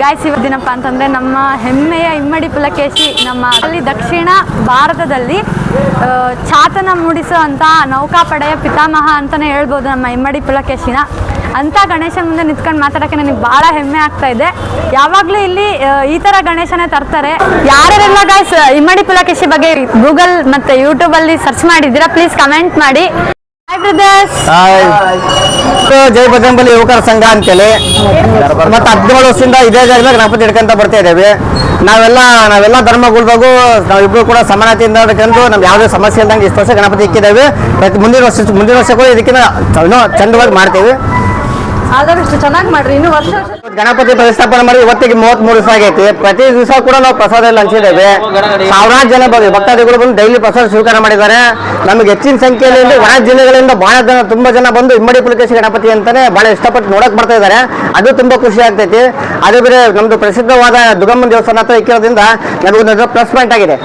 Guys ಇವತ್ತಿನಪ್ಪ ಅಂತಂದರೆ ನಮ್ಮ ಹೆಮ್ಮೆಯ ಇಮ್ಮಡಿ ಪುಲಕೇಶಿ ನಮ್ಮ ಅಲ್ಲಿ ದಕ್ಷಿಣ ಭಾರತದಲ್ಲಿ ಚಾತನ ಮೂಡಿಸೋ ಅಂತ ನೌಕಾಪಡೆಯ ಪಿತಾಮಹ ಅಂತಲೇ ಹೇಳ್ಬೋದು ನಮ್ಮ ಇಮ್ಮಡಿ ಪುಲಕೇಶಿನ. ಅಂಥ ಗಣೇಶ ಮುಂದೆ ನಿಂತ್ಕೊಂಡು ಮಾತಾಡೋಕ್ಕೆ ನನಗೆ ಭಾಳ ಹೆಮ್ಮೆ ಆಗ್ತಾ ಇದೆ. ಯಾವಾಗಲೂ ಇಲ್ಲಿ ಈ ಥರ ಗಣೇಶನೇ ತರ್ತಾರೆ. ಯಾರ್ಯಾರೆಲ್ಲ ಗಾಯ್ಸ್ ಇಮ್ಮಡಿ ಪುಲಕೇಶಿ ಬಗ್ಗೆ ಗೂಗಲ್ ಮತ್ತು ಯೂಟ್ಯೂಬಲ್ಲಿ ಸರ್ಚ್ ಮಾಡಿದ್ದೀರಾ ಪ್ಲೀಸ್ ಕಮೆಂಟ್ ಮಾಡಿ. ಜೈ ಬಜರಂಬಲಿ ಯುವಕರ ಸಂಘ ಅಂತೇಳಿ. ಮತ್ತೆ ಹದಿನೇಳು ವರ್ಷದಿಂದ ಇದೇ ಜಾಗದಲ್ಲಿ ಗಣಪತಿ ಹಿಡ್ಕೊಂತ ಬರ್ತಾ ಇದ್ದೇವೆ. ನಾವೆಲ್ಲ ನಾವೆಲ್ಲ ಧರ್ಮಗಳ್ದಾಗೂ ನಾವಿಬ್ರು ಕೂಡ ಸಮಾನತೆಯಿಂದ ಹಿಡ್ಕೊಂಡು ನಮ್ಗೆ ಯಾವುದೇ ಸಮಸ್ಯೆ ಇಲ್ದಂಗೆ ಇಷ್ಟು ವರ್ಷ ಗಣಪತಿ ಇಕ್ಕಿದ್ದೇವೆ. ಮತ್ತೆ ಮುಂದಿನ ವರ್ಷ ಮುಂದಿನ ವರ್ಷ ಕೂಡ ಇದಕ್ಕಿಂತ ಇನ್ನೂ ಚಂದವಾಗಿ ಮಾಡ್ತೇವೆ. ಆದಷ್ಟು ಚೆನ್ನಾಗಿ ಮಾಡ್ರಿ, ಇನ್ನು ವರ್ಷ ಗಣಪತಿ ಪ್ರತಿಷ್ಠಾಪನೆ ಮಾಡಿ ಇವತ್ತಿಗೆ ಮೂವತ್ತ್ ಮೂರು ದಿವಸ ಆಗೈತಿ. ಪ್ರತಿ ದಿವಸ ಕೂಡ ನಾವು ಪ್ರಸಾದ ಎಲ್ಲ ಹಂಚಿದ್ದೇವೆ. ಸಾವಿರಾರು ಜನ ಬಂದು ಭಕ್ತಾದಿಗಳು ಬಂದು ಡೈಲಿ ಪ್ರಸಾದ ಸ್ವೀಕಾರ ಮಾಡಿದ್ದಾರೆ. ನಮಗೆ ಹೆಚ್ಚಿನ ಸಂಖ್ಯೆಯಲ್ಲಿ ಹೊರ ಜಿಲ್ಲೆಗಳಿಂದ ಬಹಳ ಜನ, ತುಂಬಾ ಜನ ಬಂದು ಇಮ್ಮಡಿ ಪುಲಕೇಶಿ ಗಣಪತಿ ಅಂತಾನೆ ಬಹಳ ಇಷ್ಟಪಟ್ಟು ನೋಡಕ್ ಬರ್ತಾ ಇದ್ದಾರೆ. ಅದು ತುಂಬಾ ಖುಷಿ ಆಗ್ತೈತಿ. ಅದೇ ಬೇರೆ ನಮ್ದು ಪ್ರಸಿದ್ಧವಾದ ದುಗಮ್ಮನ ದೇವಸ್ಥಾನ ಹತ್ರ ಇಕ್ಕಿರೋದ್ರಿಂದ ನಮಗೊಂದು ಪ್ಲಸ್ ಪಾಯಿಂಟ್ ಆಗಿದೆ.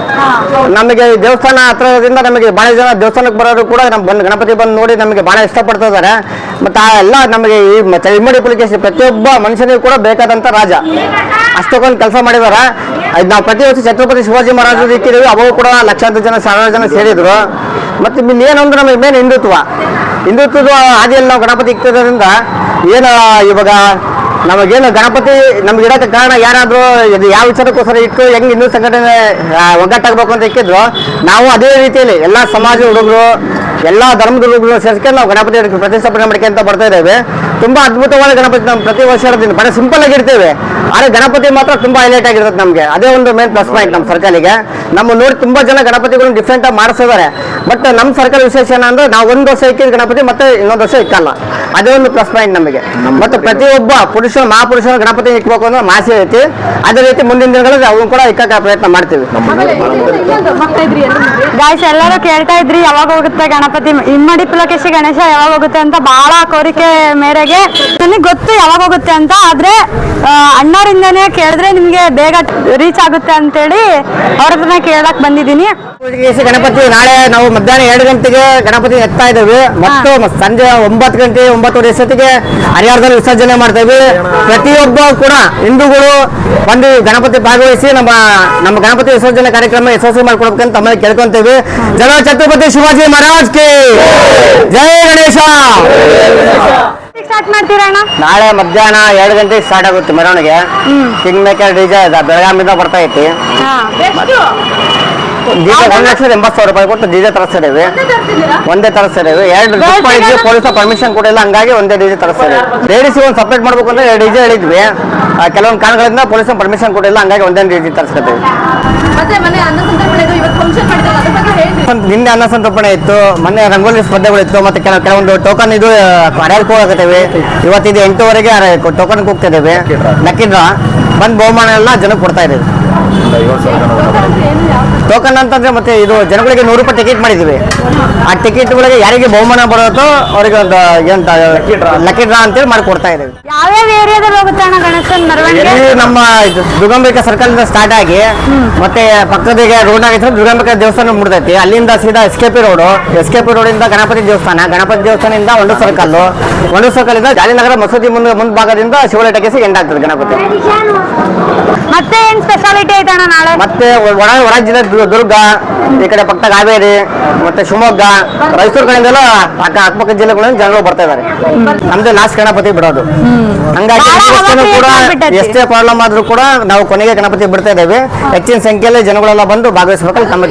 ನಮಗೆ ದೇವಸ್ಥಾನ ಹತ್ರದಿಂದ ನಮಗೆ ಬಹಳ ಜನ ದೇವಸ್ಥಾನಕ್ಕೆ ಬರೋರು ಕೂಡ ನಮ್ಮ ಗಣಪತಿ ಬಂದು ನೋಡಿ ನಮಗೆ ಬಹಳ ಇಷ್ಟಪಡ್ತಾ ಇದ್ದಾರೆ. ಮತ್ತೆ ಎಲ್ಲ ನಮಗೆ ಈ ಇಮ್ಮಡಿ ಪುಲಿಕೇಶಿ ಪ್ರತಿಯೊಬ್ಬ ಮನುಷ್ಯನಿಗೂ ಕೂಡ ಬೇಕಾದಂಥ ರಾಜ. ಅಷ್ಟಕ್ಕೊಂದು ಕೆಲಸ ಮಾಡಿದಾರ. ಅದ್ ನಾವು ಪ್ರತಿ ವರ್ಷ ಛತ್ರಪತಿ ಶಿವಾಜಿ ಮಹಾರಾಜರು ರೀತಿಯಲ್ಲಿ ಅವರು ಕೂಡ ಲಕ್ಷಾಂತರ ಜನ ಸಾವಿರ ಜನ ಸೇರಿದ್ರು. ಮತ್ತು ಇನ್ನೇನಂದ್ರೆ ನಮಗೆ ಮೇನ್ ಹಿಂದುತ್ವ. ಹಿಂದುತ್ವದ ಹಾದಿಯಲ್ಲಿ ನಾವು ಗಣಪತಿ ಇಕ್ತಿರೋದ್ರಿಂದ ಏನು ಇವಾಗ ನಮಗೇನು ಗಣಪತಿ ನಮ್ಗೆ ಇಡಕ್ಕೆ ಕಾರಣ ಯಾರಾದರೂ ಇದು ಯಾವ ವಿಚಾರಕ್ಕೋಸ್ಕರ ಇಟ್ಟು ಹೆಂಗೆ ಹಿಂದೂ ಸಂಘಟನೆ ಒಗ್ಗಟ್ಟಾಗ್ಬೇಕು ಅಂತ ಇಕ್ಕಿದ್ರು, ನಾವು ಅದೇ ರೀತಿಯಲ್ಲಿ ಎಲ್ಲ ಸಮಾಜ ಹುಡುಗರು ಎಲ್ಲ ಧರ್ಮದ ರೂಪಗಳನ್ನು ಸೇರಿಸ್ಕೊಂಡು ನಾವು ಗಣಪತಿ ಪ್ರತಿಷ್ಠಾಪನೆ ಮಾಡ್ಕೊಂತ ಬರ್ತಾ ಇದ್ದೇವೆ. ತುಂಬಾ ಅದ್ಭುತವಾದ ಗಣಪತಿ ನಮ್ಮ ಪ್ರತಿ ವರ್ಷ ಬಹಳ ಸಿಂಪಲ್ ಆಗಿ ಇಡ್ತೇವೆ. ಆದರೆ ಗಣಪತಿ ಮಾತ್ರ ತುಂಬಾ ಹೈಲೈಟ್ ಆಗಿರುತ್ತೆ ನಮಗೆ. ಅದೇ ಒಂದು ಮೇನ್ ಪ್ಲಸ್ ಪಾಯಿಂಟ್ ನಮ್ಮ ಸರ್ಕಲಿಗೆ. ನಮ್ಮ ನೋಡಿ ತುಂಬಾ ಜನ ಗಣಪತಿಗಳನ್ನು ಡಿಫ್ರೆಂಟ್ ಆಗಿ ಮಾಡಿಸಿದ್ದಾರೆ ಬಟ್ ನಮ್ಮ ಸರ್ಕಲ್ ವಿಶೇಷ ಏನಂದ್ರೆ ನಾವು ಒಂದು ವರ್ಷ ಇಕ್ಕಿದ ಗಣಪತಿ ಮತ್ತೆ ಇನ್ನೊಂದು ವರ್ಷ ಇಕ್ಕಲ್ಲ. ಅದೇ ಒಂದು ಪ್ಲಸ್ ಪಾಯಿಂಟ್ ನಮಗೆ. ಮತ್ತೆ ಪ್ರತಿಯೊಬ್ಬ ಪುರುಷ ಮಹಾಪುರುಷರು ಗಣಪತಿ ಇಕ್ಬೇಕು ಅಂದ್ರೆ ಮಾಸೆ ಐತಿ. ಅದೇ ರೀತಿ ಮುಂದಿನ ದಿನಗಳಲ್ಲಿ ಅವನು ಕೂಡ ಇಕ್ಕಕ್ಕೆ ಪ್ರಯತ್ನ ಮಾಡ್ತೀವಿ. ಗಾಯ್ಸ್ ಎಲ್ಲರೂ ಕೇಳ್ತಾ ಇದ್ರಿ ಯಾವಾಗ ಹೋಗುತ್ತೆ ಗಣಪತಿ? ಇಮ್ಮಡಿ ಪುಲಕೇಶಿ ಗಣೇಶ ಯಾವಾಗ ಹೋಗುತ್ತೆ ಅಂತ ಬಹಳ ಕೋರಿಕೆ ಮೇರೆಗೆ. ನನಗೆ ಗೊತ್ತು ಯಾವಾಗ ಹೋಗುತ್ತೆ ಅಂತ ಆದ್ರೆ ಅಣ್ಣವರಿಂದನೇ ಕೇಳಿದ್ರೆ ನಿಮ್ಗೆ ಬೇಗ ರೀಚ್ ಆಗುತ್ತೆ ಅಂತೇಳಿ ಅವ್ರ ಹತ್ರನೇ ಕೇಳಕ್ ಬಂದಿದ್ದೀನಿ. ಪುಲಕೇಶಿ ಗಣಪತಿ ನಾಳೆ ನಾವು ಮಧ್ಯಾಹ್ನ ಎರಡು ಗಂಟೆಗೆ ಗಣಪತಿ ಎತ್ತಾ ಇದ್ದೇವೆ. ಮತ್ತು ಸಂಜೆ ಒಂಬತ್ತು ಗಂಟೆ ಒಂಬತ್ತುವರೆ ಎಷ್ಟೊತ್ತಿಗೆ ಹರಿಹರದಲ್ಲಿ ವಿಸರ್ಜನೆ ಮಾಡ್ತೇವೆ ಪ್ರತಿಯೊಬ್ಬ ಕೂಡ ಹಿಂದೂಗಳು ಒಂದು ಗಣಪತಿ ಭಾಗವಹಿಸಿ ನಮ್ಮ ನಮ್ಮ ಗಣಪತಿ ವಿಸರ್ಜನೆ ಕಾರ್ಯಕ್ರಮ ಯಶಸ್ವಿ ಮಾಡ್ಕೊಡ್ಬೇಕಂತ ತಮ್ಮಲ್ಲಿ ಕೇಳ್ಕೊಂತೇವೆ. ಜನ ಛತ್ರಪತಿ ಶಿವಾಜಿ ಮಹಾರಾಜ್ ಕಿ ಜೈ ಗಣೇಶ. ಸ್ಟಾರ್ಟ್ ಮಾಡ್ತೀರಾ ನಾಳೆ ಮಧ್ಯಾಹ್ನ ಎರಡು ಗಂಟೆಗೆ ಸ್ಟಾರ್ಟ್ ಆಗುತ್ತೆ ಮೆರವಣಿಗೆ. ಕಿಂಗ್ ಮೇಕರ್ ಡಿಜೆ ಬೆಳಗಾಮಿಂದ ಬರ್ತಾ ಐತಿ. ಹಾ. ಡಿಜೆ ಒಂದು ಲಕ್ಷದ ಎಂಬತ್ತು ಸಾವಿರ ರೂಪಾಯಿ ಕೊಟ್ಟು ಡಿಜೆ ತರಿಸ್ತಿದ್ದೇವೆ ಒಂದೇ ತರಿಸ್ತಿದ್ದೇವೆ ಎರಡು ಬುಕ್ ಪೊಲೀಸ್ ಪರ್ಮಿಷನ್ ಕೊಡಿಲ್ಲ ಹಂಗಾಗಿ ಒಂದೇ ಡಿಜೆ ತರಿಸ್ತಿದ್ದೇವೆ ಲೇಡೀಸ್ ಒಂದು ಸಪ್ರೇಟ್ ಮಾಡ್ಬೇಕು ಅಂದ್ರೆ ಎರಡು ಡಿಜೆ ಹೇಳಿದ್ವಿ. ಆ, ಕೆಲವೊಂದು ಕಾರಣಗಳಿಂದ ಪೊಲೀಸ್ ಪರ್ಮಿಷನ್ ಕೊಡಿಲ್ಲ ಹಂಗಾಗಿ ಒಂದೇ ಡಿಜೆ ತರಿಸ್ಕೊತೀವಿ ನಿನ್ನೆ ಅನ್ನ ಸಂತರ್ಪಣೆ ಇತ್ತು, ಮೊನ್ನೆ ರಂಗೋಲಿ ಸ್ಪರ್ಧೆಗಳಿತ್ತು, ಮತ್ತೆ ಕೆಲವು ಕೆಲವೊಂದು ಟೋಕನ್ ಇದು ಅಡ್ಯಾಕ್ ಹೋಗತ್ತೇವೆ ಇವತ್ತಿದು ಎಂಟೂವರೆಗೆ ಟೋಕನ್ ಹೋಗ್ತಿದ್ದೇವೆ. ನಕ್ಕಿದ್ರ ಬಂದ್ ಬಹುಮಾನ ಎಲ್ಲ ಜನಕ್ಕೆ ಕೊಡ್ತಾ ಇದ್ದೀವಿ. ಟೋಕನ್ ಅಂತಂದ್ರೆ ಮತ್ತೆ ಇದು ಜನಗಳಿಗೆ ನೂರು ರೂಪಾಯಿ ಟಿಕೆಟ್ ಮಾಡಿದ್ದೀವಿ. ಆ ಟಿಕೆಟ್ಗಳಿಗೆ ಯಾರಿಗೆ ಬಹುಮಾನ ಬರುತ್ತೋ ಅವರಿಗೆ ಒಂದು, ಎಂತ ಲಕ್ಕಿ ಡ್ರಾ ಅಂತೇಳಿ ಮಾಡಿ ಕೊಡ್ತಾ ಇದ್ದೀವಿ. ಯಾವ್ಯಾವ ಏರಿಯಾದಲ್ಲಿ ಮೆರವಣಿಗೆ ನಮ್ಮ ಇದು ದುರ್ಗಾಂಬಿಕಾ ಸರ್ಕಲ್ ಇಂದ ಸ್ಟಾರ್ಟ್ ಆಗಿ ಮತ್ತೆ ಪಕ್ಕದಿಗೆ ರೋಡ್ ಆಗಿದ್ರೆ ದುರ್ಗಾಂಬಿಕಾ ದೇವಸ್ಥಾನ ಮುಡ್ದೈತಿ ಅಲ್ಲಿಂದ ಸೀದಾ S K P road S K P road ಇಂದ ಗಣಪತಿ ದೇವಸ್ಥಾನ. ಗಣಪತಿ ದೇವಸ್ಥಾನದಿಂದ ಒಂದು ಸರ್ಕಲ್ ಒಂದು ಸರ್ಕಲ್ ಇಂದ ಜಾಲಿನಗರ ಮಸೂದಿ ಮುಂದೆ ಭಾಗದಿಂದ ಶಿವಲಟಕ್ಕೆ ಎಂಡ್ ಆಗ್ತದೆ ಗಣಪತಿ. ಮತ್ತೆ ಏನ್ ಸ್ಪೆಷಾಲಿಟಿ ಐತೆ ಅಣ್ಣ ನಾಳೆ? ಮತ್ತೆ ಒಳ ಹೊರ ಜಿಲ್ಲೆ ದು- ದುರ್ಗ ಈ ಕಡೆ ಪಕ್ಕ ಹಾವೇರಿ ಮತ್ತೆ ಶಿವಮೊಗ್ಗ ಮೈಸೂರು ಕಡೆಯಿಂದೆಲ್ಲ ಪಕ್ಕ ಅಕ್ಕಪಕ್ಕ ಜಿಲ್ಲೆಗಳಿಂದ ಜನರು ಬರ್ತಾ ಇದ್ದಾರೆ ನಮ್ದು ಲಾಸ್ಟ್ ಗಣಪತಿ ಬಿಡೋದು. ಹಂಗಾಗಿ ಹವಾ ಕೂಡ ಎಷ್ಟೇ ಪ್ರಾಬ್ಲಮ್ ಆದ್ರೂ ಕೂಡ ನಾವು ಕೊನೆಗೆ ಗಣಪತಿ ಬಿಡ್ತಾ ಇದ್ದೇವೆ. ಹೆಚ್ಚಿನ ಸಂಖ್ಯೆಯಲ್ಲಿ ಜನಗಳೆಲ್ಲ ಬಂದು ಭಾಗವಹಿಸಬೇಕು ಕಮ್ಮಿ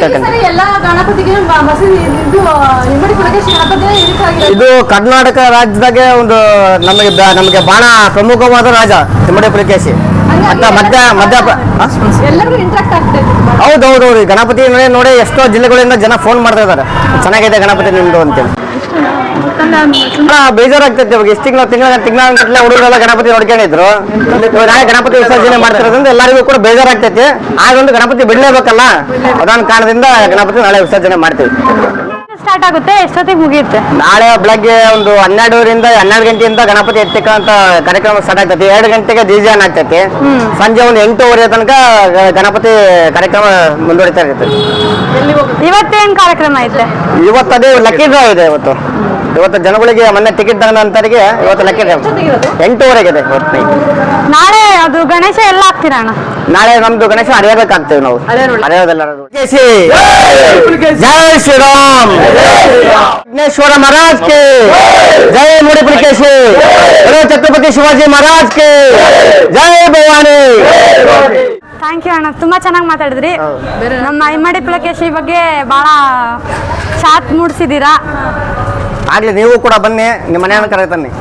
ಇದು ಕರ್ನಾಟಕ ರಾಜ್ಯದಾಗೆ ಒಂದು ನಮಗೆ ನಮಗೆ ಬಹಳ ಪ್ರಮುಖವಾದ ರಾಜ ತಿಮ್ಮಡಿ ಪುಲಿಕೇಶಿ. ಮತ್ತ ಮಧ್ಯ ಮಧ್ಯ ಆ? ಎಲ್ಲರಿಗೂ ಇಂಟ್ರಾಕ್ಟ್ ಹೌದು ಹೌದು ಹೌದು. ಗಣಪತಿ ನೋಡಿ ನೋಡಿ ಎಷ್ಟೋ ಜಿಲ್ಲೆಗಳಿಂದ ಜನ ಫೋನ್ ಮಾಡ್ತಾ ಇದ್ದಾರೆ. ಚೆನ್ನಾಗಿದೆ ಗಣಪತಿ ನಿಮ್ದು ಅಂತೇಳಿ. ಬೇಜಾರಾಗ್ತೈತೆ ಇವಾಗ. ಎಷ್ಟು ತಿಂಗಳ ತಿಂಗಳ ತಿಂಗಳ ಹುಡುಗರೆಲ್ಲ ಗಣಪತಿ ನೋಡ್ಕೊಂಡಿದ್ರು. ನಾಳೆ ಗಣಪತಿ ವಿಸರ್ಜನೆ ಮಾಡ್ತಿರೋದ್ರಿಂದ ಎಲ್ಲರಿಗೂ ಕೂಡ ಬೇಜಾರಾಗ್ತೈತಿ. ಆಗೊಂದು ಗಣಪತಿ ಬಿಡ್ಲೇಬೇಕಲ್ಲ? ಅದೊಂದು ಕಾರಣದಿಂದ ಗಣಪತಿ ನಾಳೆ ವಿಸರ್ಜನೆ ಮಾಡ್ತೀವಿ. ಸ್ಟಾರ್ಟ್ ಆಗುತ್ತೆ ಎಷ್ಟೊತ್ತಿಗೆ ಮುಗಿಯುತ್ತೆ? ನಾಳೆ ಬೆಳಗ್ಗೆ ಒಂದು ಹನ್ನೆರಡೂರಿಂದ ಹನ್ನೆರಡು ಗಂಟೆಯಿಂದ ಗಣಪತಿ ಎತ್ತಿಕ್ಕಂತ ಕಾರ್ಯಕ್ರಮ ಸ್ಟಾರ್ಟ್ ಆಗ್ತೈತಿ ಎರಡು ಗಂಟೆಗೆ ಡಿಜೆ ಆನ್ ಆಗ್ತೈತಿ ಸಂಜೆ ಒಂದು ಎಂಟೂವರೆ ತನಕ ಗಣಪತಿ ಕಾರ್ಯಕ್ರಮ ಮುಂದುವರಿತಾ ಇರ್ತೈತಿ. ಇವತ್ತೇನ್ ಕಾರ್ಯಕ್ರಮ ಐತೆ? ಇವತ್ತು ಅದೇ ಲಕ್ಕಿ ಡ್ರಾ ಇದೆ ಇವತ್ತು. ಇವತ್ತು ಜನಗಳಿಗೆ ಮೊನ್ನೆ ಟಿಕೆಟ್ ತಗೊಂಡಂತರಿಗೆ ಇವತ್ತು ಲಕ್ಕಿ ಡ್ರಾ ಎಂಟೂವರೆಗೆ ಇದೆ ಇವತ್ತು ನಾಳೆ ಅದು ಗಣೇಶ ಎಲ್ಲ ಕಿರಣ ನಾಳೆ ನಮ್ದು ಗಣೇಶ ಅರಿಯಬೇಕಾಗ್ತೇವೆ ನಾವು. ಅರಿಯೋಣ. ಅರಿಯೋದಲ್ಲ ಕೇಸಿ ಜೈ ಶ್ರೀರಾಮ್. ವಿಘ್ನೇಶ್ವರ ಮಹಾರಾಜ್ ಕೆ ಜೈ ಮುಡಿ ಪುಲಿಕೇಶಿ. ಗಣೇಶ ಛತ್ರಪತಿ ಶಿವಾಜಿ ಮಹಾರಾಜ್ ಕೆ ಜೈ ಭವಾನಿ. ಥ್ಯಾಂಕ್ ಯು ಅಣ್ಣ. ತುಂಬಾ ಚೆನ್ನಾಗಿ ಮಾತಾಡಿದ್ರಿ. ನಮ್ಮ ಐಮಡಿ ಪುಲಕೇಶಿ ಬಗ್ಗೆ ಬಹಳ ಚಾತ್ ಮೂಡಿಸಿದ್ದೀರಾ? ಆಗ್ಲಿ ನೀವು ಕೂಡ ಬನ್ನಿ. ನಿಮ್ಮ ಮನೆಯನ್ನು ಕರೆತಾನೆ